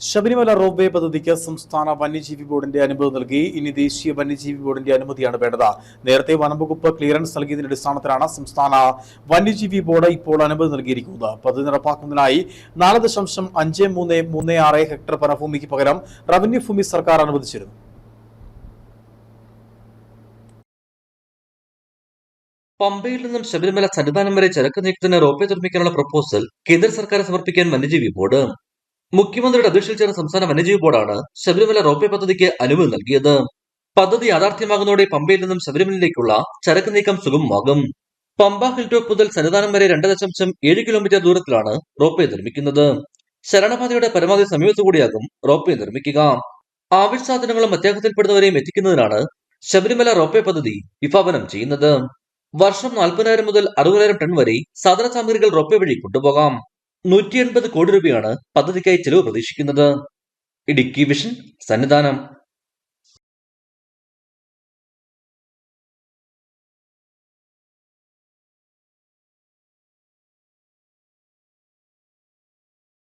Sabarimala ropeway പദ്ധതിക്ക് സംസ്ഥാന വന്യജീവി ബോർഡിന്റെ അനുമതി നൽകി. ഇനി ദേശീയ വന്യജീവി ബോർഡിന്റെ അനുമതിയാണ് വേണ്ടത്. നേരത്തെ വനംവകുപ്പ് ക്ലിയറൻസ് നൽകിയതിന്റെ അടിസ്ഥാനത്തിലാണ് സംസ്ഥാന വന്യജീവി ബോർഡ് ഇപ്പോൾ അനുമതി നൽകിയിരിക്കുന്നത്. പദ്ധതി നടപ്പാക്കുന്നതിനായി നാല് ദശാംശം അഞ്ച് മൂന്ന് മൂന്ന് ആറ് ഹെക്ടർ വനഭൂമിക്ക് പകരം റവന്യൂ ഭൂമി സർക്കാർ അനുവദിച്ചിരുന്നു. പമ്പയിൽ നിന്നും ശബരിമല സന്നിധാനം വരെ ചരക്ക് നീക്കത്തിന് റോപ്പേ നിർമ്മിക്കാനുള്ള പ്രപ്പോസൽ കേന്ദ്ര സർക്കാർ സമർപ്പിക്കാൻ വന്യജീവി ബോർഡ്. മുഖ്യമന്ത്രിയുടെ അധ്യക്ഷയിൽ ചേർന്ന സംസ്ഥാന വന്യജീവി ബോർഡാണ് ശബരിമല റോപ്പേ പദ്ധതിക്ക് അനുമതി നൽകിയത്. പദ്ധതി യാഥാർത്ഥ്യമാകുന്നതോടെ പമ്പയിൽ നിന്നും ശബരിമലയിലേക്കുള്ള ചരക്ക് നീക്കം സുഗമമാകും. പമ്പ ഹിൽ ടോപ്പ് മുതൽ സന്നിധാനം വരെ രണ്ട് ദശാംശം ഏഴ് കിലോമീറ്റർ ദൂരത്തിലാണ് റോപ്പേ നിർമ്മിക്കുന്നത്. ശരണപാതയുടെ പരമാവധി സമീപത്തുകൂടിയാകും റോപ്പേ നിർമ്മിക്കുക. ആവശ്യ സാധനങ്ങളും അത്യാഗ്രഹത്തിൽപ്പെടുന്നവരെയും എത്തിക്കുന്നതിനാണ് ശബരിമല റോപ്പേ പദ്ധതി വിഭാവനം ചെയ്യുന്നത്. വർഷം നാൽപ്പതിനായിരം മുതൽ അറുപതിനായിരം ടൺ വരെ സാധന സാമഗ്രികൾ റോപ്പേ വഴി കൊണ്ടുപോകാം. നൂറ്റി എൺപത് കോടി രൂപയാണ് പദ്ധതിക്കായി ചെലവ് പ്രതീക്ഷിക്കുന്നത്. ഇടുക്കി വിഷൻ സന്നിധാനം.